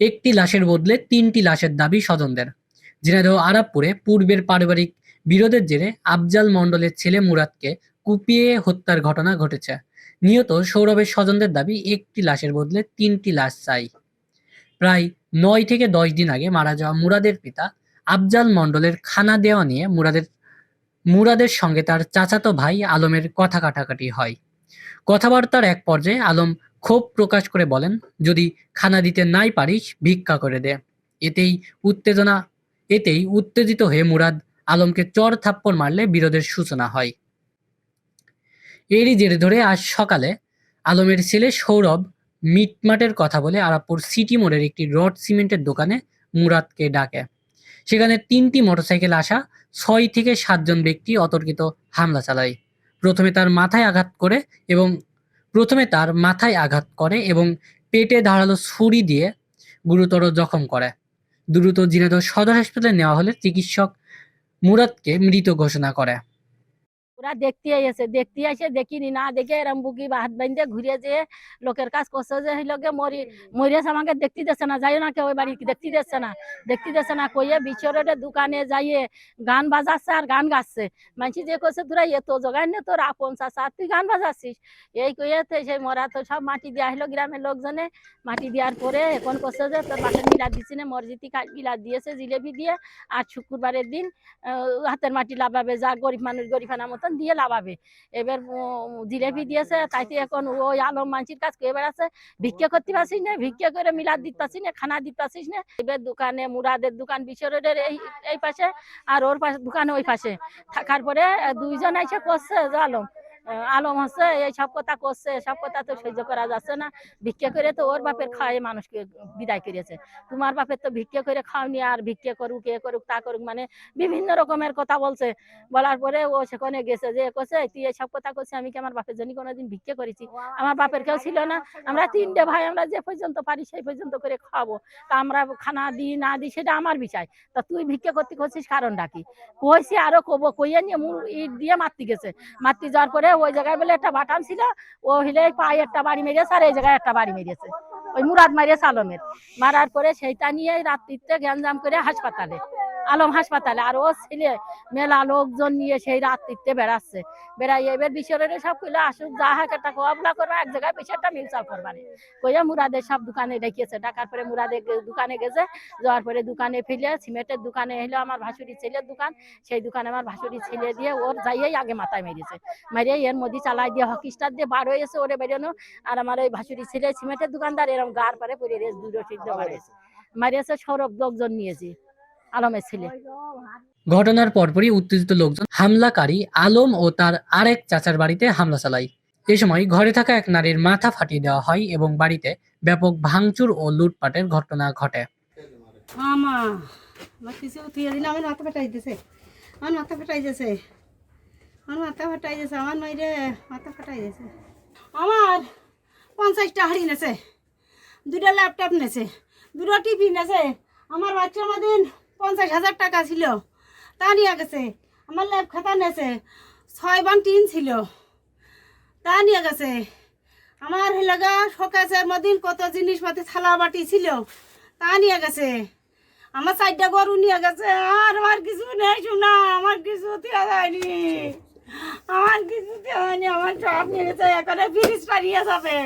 একটি লাশের বদলে তিনটি লাশের দাবি স্বজনদের। ঝিনাইদহ আরাবপুরে পূর্বের পারিবারিক বিরোধের জেরে আফজাল মণ্ডলের ছেলে মুরাদকে কুপিয়ে হত্যার ঘটনা ঘটেছে। নিহত সৌরভের স্বজনদের দাবি, একটি লাশের বদলে তিনটি লাশ চাই। প্রায় নয় থেকে দশ দিন আগে মারা যাওয়া মুরাদের পিতা আফজাল মণ্ডলের খানা দেওয়া নিয়ে মুরাদের মুরাদের সঙ্গে তার চাচাতো ভাই আলমের কথা কাটাকাটি হয়। কথাবার্তার এক পর্যায়ে আলম ক্ষোভ প্রকাশ করে বলেন, যদি খানা দিতে নাই পারিস, ভিক্ষা করে দে। এতেই উত্তেজনা, এতেই উত্তেজিত হয়ে মুরাদ আলমকে চর থাপ্পড় মারলে বিরোধের সূচনা হয়। এরই জেরে ধরে আজ সকালে আলমের ছেলে সৌরভ মিটমাটের কথা বলে আরাপুর সিটি মোড়ের একটি রড সিমেন্টের দোকানে মুরাদকে ডাকে। সেখানে তিনটি মোটরসাইকেল আসা ছয় থেকে সাতজন ব্যক্তি অতর্কিত হামলা চালায়। প্রথমে তার মাথায় আঘাত করে এবং প্রথমে তার মাথায় আঘাত করে এবং পেটে ধারালো ছুরি দিয়ে গুরুতর জখম করে। দ্রুত ঝিনাইদহ সদর হাসপাতালে নেওয়া হলে চিকিৎসক মুরাদকে মৃত ঘোষণা করে। ওরা দেখতে এসে দেখতে এসে দেখিনি। না দেখে এরম বুকি বা হাত বান্ধে ঘুরে যে লোকের কাজ করছে যে লোকে মরি মরিয়াছে, আমাকে দেখতে দিচ্ছে না। যাই না কেউ ওই বাড়ি দেখতে দিচ্ছে না। দেখতে দিচ্ছে না, কইয়ে বিচরে দোকানে যাইয়ে গান বাজাচ্ছে আর গান গাচ্ছে। মানছি যে করছে তোরা এত জোগান না, তোর আপন চাষা তুই গান বাজাচ্ছিস? এই কইয়ে সেই মরা তো সব মাটি দিয়ে আসলো গ্রামের লোকজনে। মাটি দেওয়ার পরে এখন করছে যে, তোর বাসা মিলাদ দিচ্ছে না মসজিদি মিলাদ দিয়েছে জিলেবি দিয়ে। আর শুক্রবারের দিন হাতের মাটি লাভাবে যা গরিব মানুষ গরিবানা মতন দিয়ে লাভাবে। এবার জিলেপি দিয়েছে, তাইতে এখন ওই আলম মানসির কাজ এবার আছে ভিক্ষা করতে পারছিস না, ভিক্ষা করে মিলাদ দিতে পারছিস না, খানা দিতে পারছিস না। এবার দোকানে মুরাদের দোকান বিশ্বরোডের এই এই পাশে আর ওর পাশে, দোকানে ওই পাশে। থাকার পরে দুইজন এসে করছে আলম। আলম হচ্ছে, এই সব কথা করছে, সব কথা তো সহ্য করা যাচ্ছে না। ভিক্ষা করে তো ওর বাপের খাওয়াই মানুষকে বিদায় করেছে তোমার বাপের তো ভিক্ষা করে খাওনি, আর ভিক্ষা করুক, এ করুক, তা করুক মানে বিভিন্ন রকমের কথা বলছে। বলার পরে ও সেখানে গেছে যে করছে তুই এসব কথা করছিস আমি কি আমার বাপের জন্য কোনোদিন ভিক্ষা করেছি? আমার বাপের কেউ ছিল না। আমরা তিনটে ভাই, আমরা যে পর্যন্ত পারি সেই পর্যন্ত করে খাব। তা আমরা খানা দিই, না দিই, সেটা আমার বিষয়। তা তুই ভিক্ষা করতে করছিস কারণটা কি? কইছি আরও কব কইয়ে নিয়ে মূল ইট দিয়ে মারতে গেছে। মারতে যাওয়ার পরে ওই জায়গায় বলে একটা বাটাম ছিল, ও হিলে পায়ে একটা বাড়ি মেরেছে আর এই জায়গায় একটা বাড়ি মেরেছে। ওই মুরাদ মারিয়েছে আলমের মারার পরে সেইটা নিয়ে রাত্রিতে গ্যাঞ্জাম করে হাসপাতালে। আলম হাসপাতালে। আর ও ছেলে, মেলা লোকজন নিয়ে সেই রাত্রিতে বেড়াচ্ছে। বেড়াই এবার বিশ্বরের সব কইলে, আসুক, যা হাক একটা কোয়াবলা করবা এক জায়গায় বিষয়টা মিলচাল করবানে কইয়া মুরাদের সব দোকানে ডেকেছে ডাকার পরে মুরাদের দোকানে গেছে। যাওয়ার পরে দোকানে ফেলে সিমেন্টের দোকানে এলো আমার ভাসুরি ছেলের দোকান। সেই দোকানে আমার ভাসুরি ছেলে দিয়ে ওর যাইয়েই আগে মাথায় মেরেছে। মেরে এর মধ্যে চালাই দিয়ে হকি স্টার দিয়ে বার হয়েছে ওরে বেরোনো আর আমার ওই ভাসুরি ছেলে সিমেন্টের দোকানদার এরকম গার পরে পরে রেস দুটো সিদ্ধ মারিয়েছে মারিয়েছে সৌরভ লোকজন নিয়েছে আলমের ছেলে। ঘটনার পরপরই উত্তেজিত লোকজন হামলাকারী আলম ও তার আরেক চাচার বাড়িতে হামলা চালায়। এ সময় ঘরে থাকা এক নারীর মাথা ফাটিয়ে দেওয়া হয় এবং বাড়িতে ব্যাপক ভাঙচুর ও লুটপাটের ঘটনা ঘটে। আমার পঞ্চাশটা হাড়ি নেছে দুটা ল্যাপটপ নেছে দুটো টিভি নেছে। আমার বাচ্চা আমাদের পঞ্চাশ হাজার টাকা ছিল। তা নিয়ে গেছে। আমার ল্যাব খাতা নেছে ছয় বান টিন ছিল। তা নিয়ে গেছে। আমার হেলাগা শোকেসের মদিন কত জিনিসপাতি থালা বাটি ছিল। তা নিয়ে গেছে। আমার চারটা গরু নিয়ে গেছে। আর আমার কিছু নেই শোনা আমার কিছু দেওয়া যায়নি আমার কিছু দেওয়া হয়নি। আমার সব নিয়ে গেছে। এখানে ফ্রিজটা নিয়ে যাবে।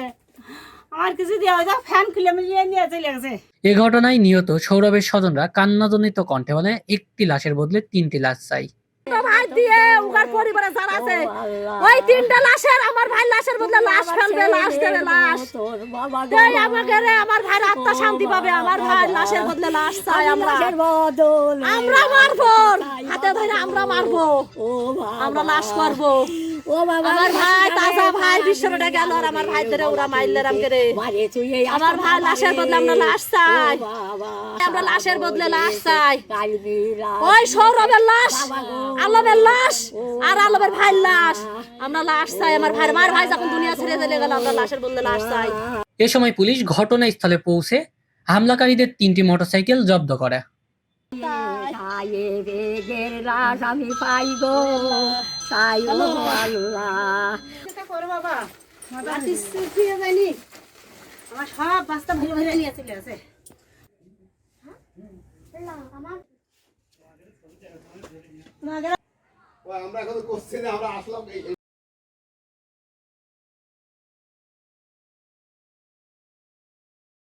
আমার কিছু দেওয়া ফ্যান খুলে মিলিয়ে নিয়ে চলে গেছে। এ ঘটনায় নিহত সৌরভের স্বজনরা কান্নাজনিত কণ্ঠে বলে একটি লাশের বদলে তিনটি লাশ চাই। ভাই দিয়ে উগার পরিবারে যারা আছে ওই তিনটা লাশের আমার ভাই লাশের বদলে লাশ ফেলবে লাশ দেবে লাশ। তাই আমাকে রে আমার ভাই আত্মা শান্তি পাবে আমার ভাই লাশের বদলে লাশ চাই আমরা। আমরা মারবো। হাতে ধরে আমরা মারবো। আমরা লাশ মারবো আমার ভাই তাজা ভাই বিশ্বটা গেল আর আমার ভাই ধরে ওরা মাইলে রামকে রে আমার ভাই লাশের বদলে আমরা লাশ চাই। আমরা লাশের বদলে লাশ চাই। ওই সৌরভের লাশ আলমের লাশ আর আলমের ভাইয়ের লাশ। আমরা লাশ চাই আমার ভাই আমার ভাই যখন দুনিয়া ছেড়ে চলে গেল আমরা লাশের বদলে লাশ চাই। এ সময় পুলিশ ঘটনাস্থলে পৌঁছে হামলাকারীদের তিনটি মোটরসাইকেল জব্দ করে। আমি পাই গো তাই ও আল্লাহ করো বাবা যায়নি আমার সব বাস্তা ভরে ভরে নিয়ে চলে আছে আমরা এখন করছি না আমরা আসলাম